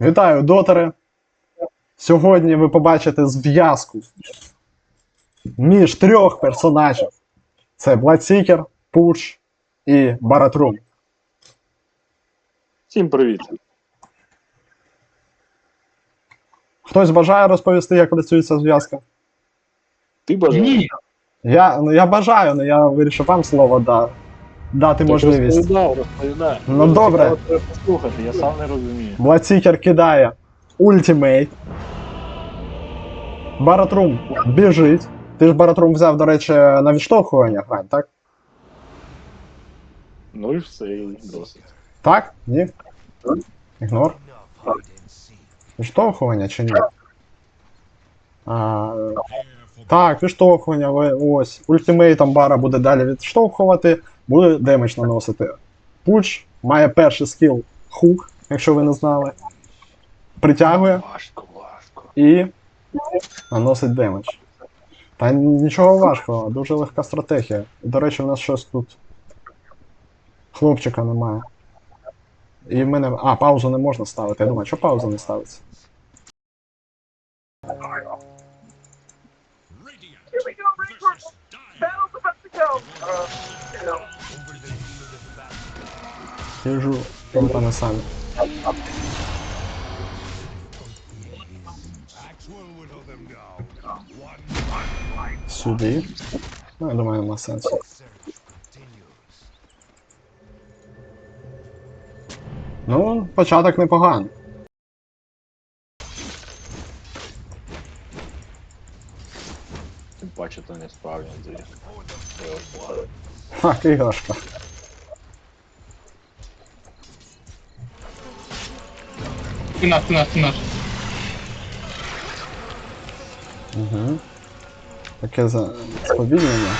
Вітаю, дотери! Сьогодні ви побачите зв'язку між трьох персонажів: це Бладсікер, Пуч і Баратрум. Всім привіт. Хтось бажає розповісти, як працює ця зв'язка? Ти бажаєш? Ні, Я, ну, я бажаю, але я вирішив вам слово да, дати Так можливість. Розповідай, розповідай. Ну, Дуже добре. цікаво тебе послухати, я сам не розумію. Бладсікер кидає ультимейт. Баратрум біжить. Ти ж Баратрум взяв, до речі, на відштовхування грань, так? Ну і все, і досить. Так? Ні? Ігнор? Відштовхування чи ні? А, так, відштовхування, ось. Ультимейтом бара буде далі відштовхувати, буде демедж наносити. Пуч має перший скіл хук, якщо ви не знали. Притягує Важко, важко. і наносить демедж. Та нічого важкого, дуже легка стратегія. До речі, в нас щось тут. Хлопчика немає. І в мене. А, паузу не можна ставити. Я думаю, що пауза не ставиться? Сижу, там самі. Сюди. Ну, я думаю, нема сенсу. Ну, початок непоганий. Тим паче то не справді, Андрій. Ха, іграшка. ти наш, ти наш, ти наш. Угу. Таке за сповільнення.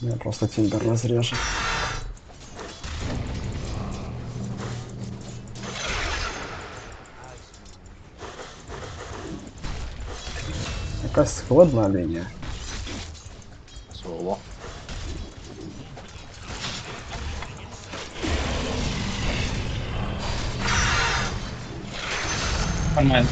Я просто тімбер розріжу. Якась складна лінія. Соло. Нормально.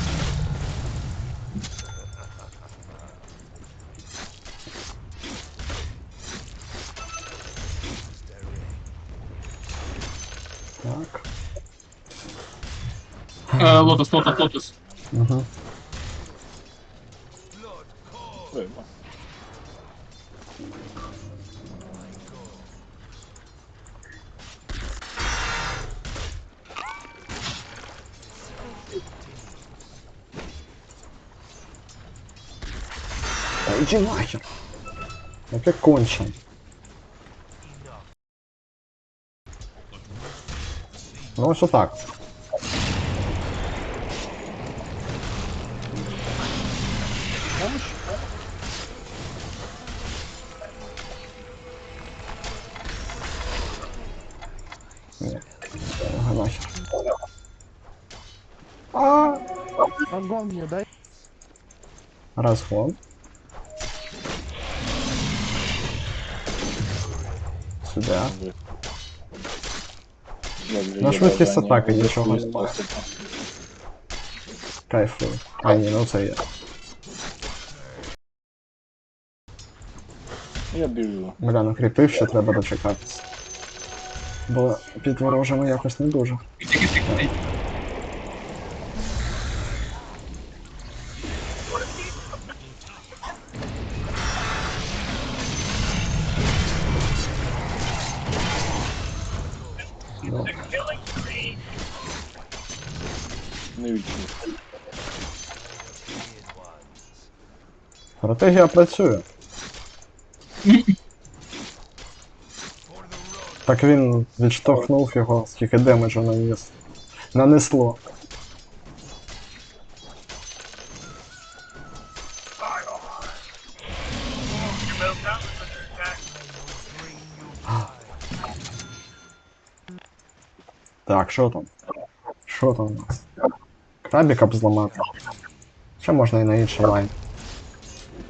Так. Е, лотос, лотос, лотос. Угу. Видно. Та іди нахер. Яке конче. Ну ось отак. Огонь мне дай. Разгон. Сюда. На швидкість атаки нічого немає. Кайфую. А, ні, ну це я. Я біжу. Бля, ну кріпив ще треба дочекатися. Бо під ворожими якось не дуже. Тільки, Стратегія працює. Так він відштовхнув його, скільки демеджу наніс. Нанесло. Так, що там? Що там у нас? Крабіка б зламати. Ще можна і на інший лайн.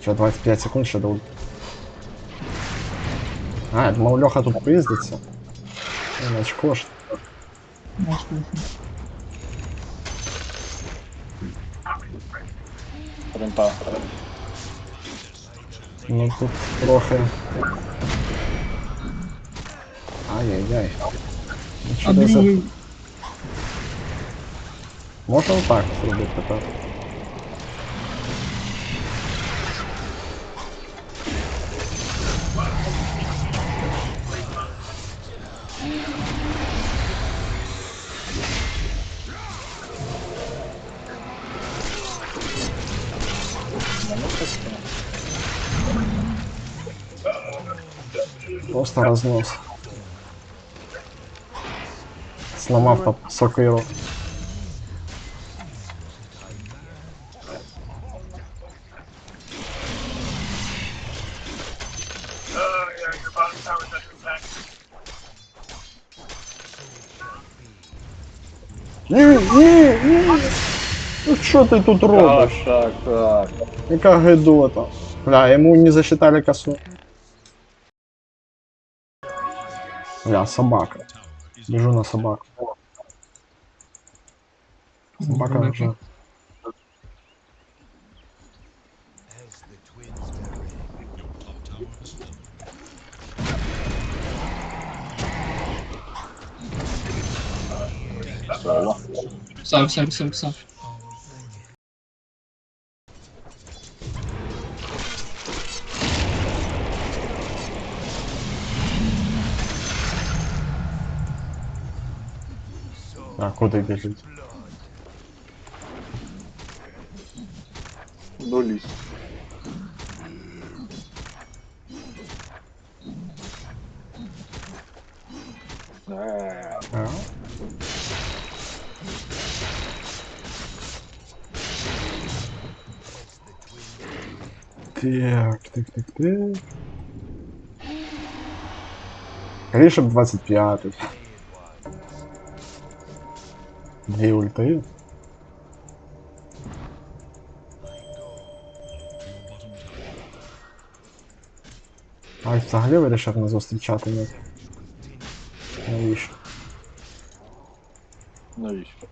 Ще 25 секунд ще до. А, я думав, Льоха тут пиздиться. Іначе кошт. Ну тут трохи. Ай-яй-яй. Ну, А за- другий. Можна отак зробити тепер. Просто разнос. Сломав там сокиру. Uh, yeah, your bottom tower's under attack. Ні, ні, ні. Ну що ти тут Так, робиш? так, так. Яка гидота. Бля, ему не засчитали косу. Бля, собака. Бежу на собаку. Собака. Соло. Сам, сам, сам, сам. А, куди біжить? До лісу. Е, А? Так, так, так, так. Скоріше б 25. Дві ульти. А взагалі вирішив не зустрічати ні. Навіщо? Навіщо?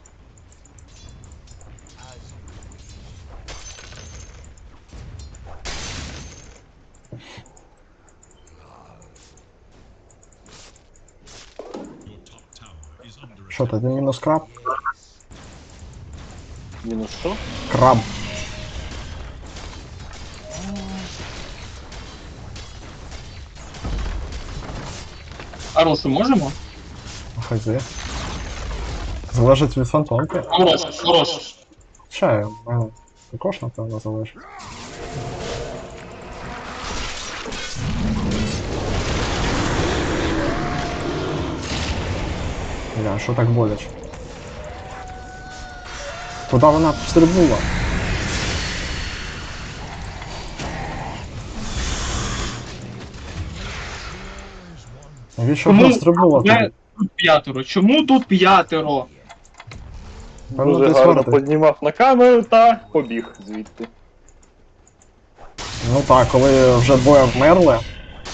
Що тоді мінус краб? Мінус що? Краб. А рошу можемо? Хз. Залежить від фантомки. Хорош, хорош. Чаю, в мене також, напевно, залежить. Бля, що так боляче? Куда вона стрибнула? Навіщо вона стрибнула Я- туди? Тут п'ятеро. Чому тут п'ятеро? Певно, Дуже десь гарно піднімав на камеру та побіг звідти. Ну так, коли вже двоє вмерли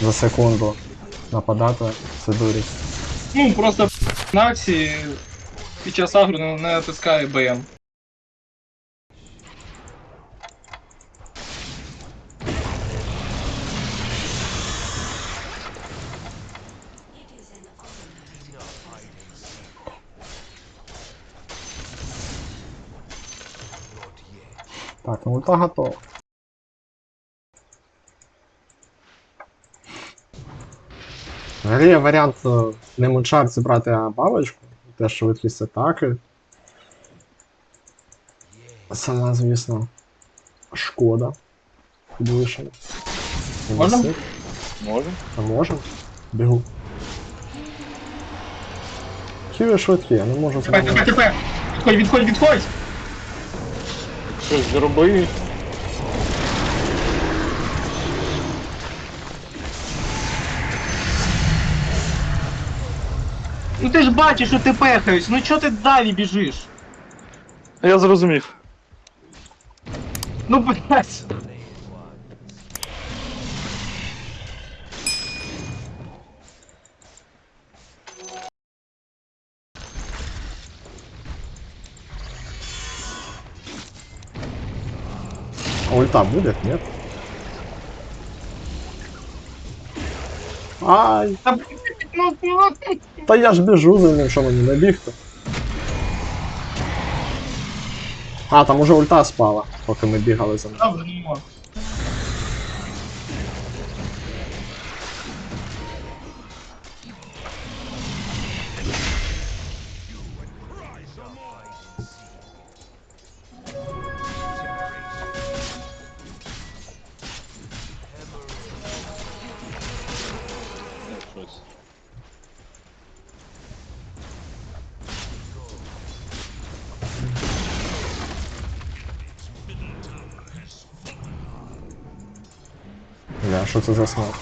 за секунду нападати, це дурість. Ну, просто на акції під час агру не, не натискає БМ. Так, ну ульта готова. Взагалі є варіант е, не муншарт зібрати, а бабочку. Теж швидкість атаки. Сама, звісно, шкода. Підвищена. Можна? Висить. Може? А можем? Бігу. Ківі швидкі, я не можу Тепер, зробити. тепер, тепер! Відходь, відходь, відходь! Щось зроби. Ну ти ж бачиш, що ти пехаєш, ну чого ти далі біжиш? Я зрозумів. Ну блядь! ульта будет, нет? Ай, Та, блін, ну, ну, та я ж біжу за ним, що мені не бігти. А, там уже ульта спала, поки ми бігали за ним. Бля, що це за смок?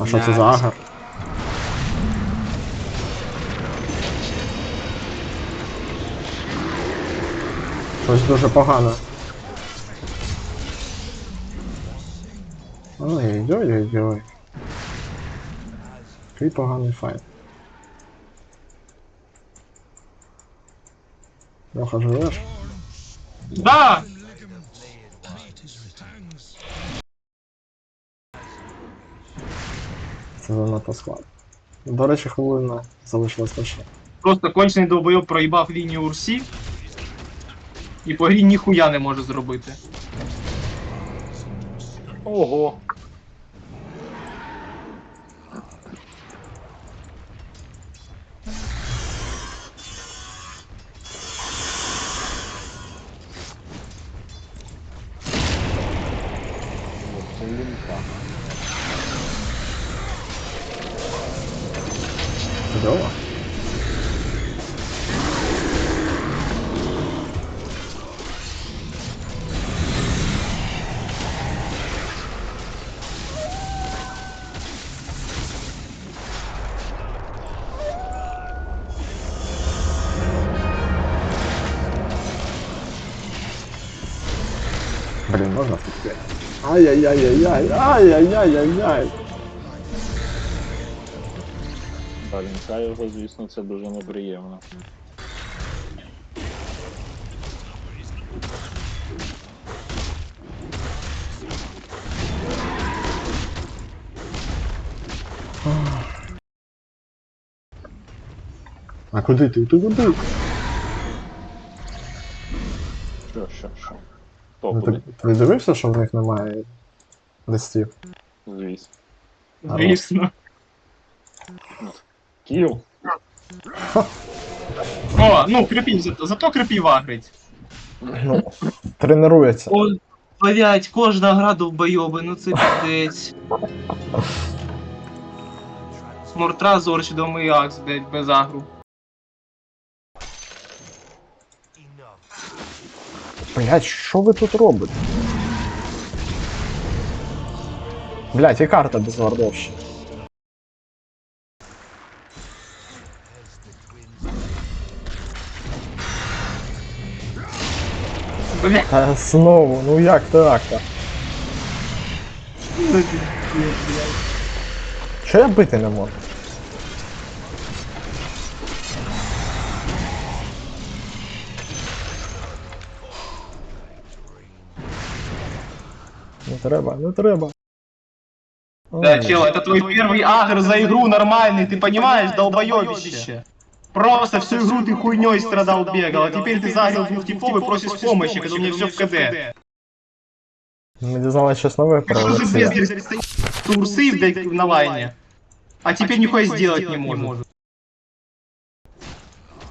А що це за агар? Щось дуже погано. Ой-ой-ой-ой. Який поганий файт. Леха, живеш? Да! Це занадто складно. До речі, хвилина залишилась лише. Просто кончений довбойоб проїбав лінію Урсі. І по грі ніхуя не може зробити. Ого! Ай-яй-яй-яй-яй-яй-яй-яй-яй-яй. Палінка його, звісно, це дуже неприємно. А куди ти? Ти куди? Ну, ти, ти дивився, що в них немає листів? Звісно. Звісно. Кіл! О, ну крипів, зато, зато крипів агрить. Ну, тренується. О, блять, кожна гра довбойоби, ну це піздець. Мортра з Орчидом і Акс, блять, без агру. Блять, що ви тут робите? Блять, і карта без вардовщини. Блять, Та знову, ну як так-то? піздець, блять. Що я бити не можу? Не треба, не треба. Да, чел, это твой первый агр за игру нормальный, ты понимаешь, долбоебище. Просто всю игру ты хуйней страдал, бегал, а теперь ты загрел двух типов и просишь помощи, когда у меня все в КД. Ми дізналися щось нове про Что стоит турсы блядь, на лайне, а теперь нихуя сделать не может.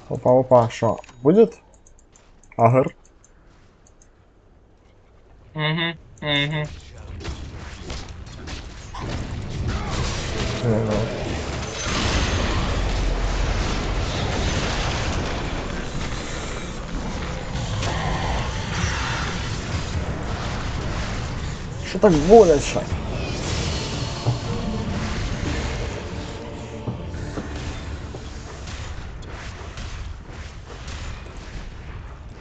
Опа, опа, що? Будет? Агр? Угу, угу. Не, ну. Що так боляче?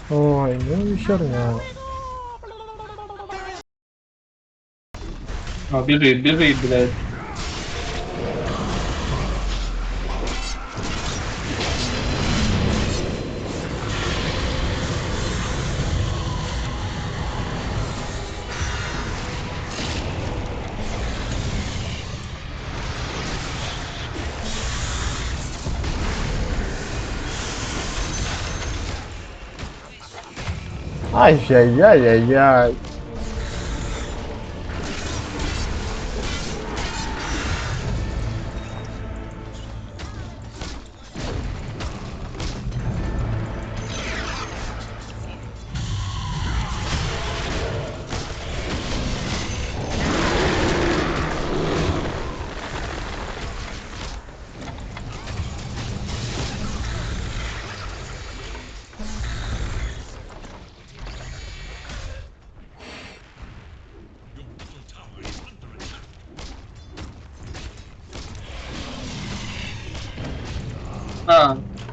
Ой, ну и херня. Oh, BB, BB, blood. Ay, ay, ay, ay, ay.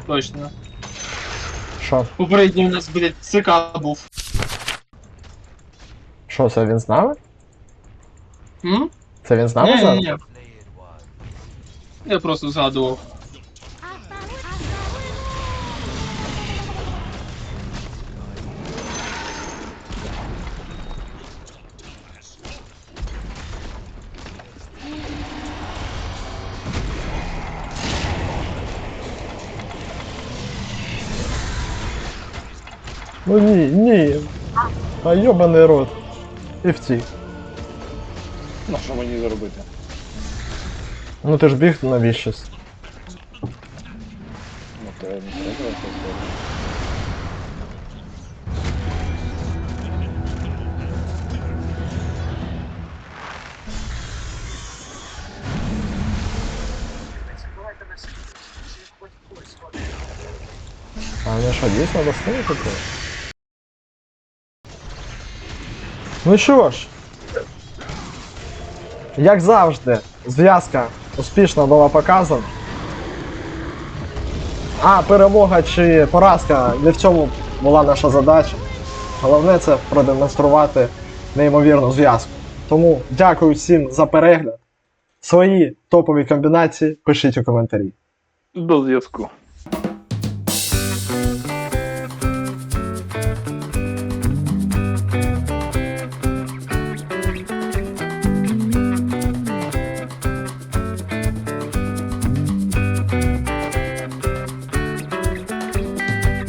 точно. Що? Попередній у нас, блядь, ЦК був. Що, це він з нами? М? Це він з нами Ні, ні, зараз? ні. Я просто згадував. А йобаний рот. І втік. Ну що мені зробити? Ну ти ж біг навіщось. Ну то не треба щось робити. А вони що, дійсно достали таке? Ну що ж, як завжди, зв'язка успішно була показана. А перемога чи поразка не в цьому була наша задача. Головне це продемонструвати неймовірну зв'язку. Тому дякую всім за перегляд. Свої топові комбінації пишіть у коментарі. До зв'язку.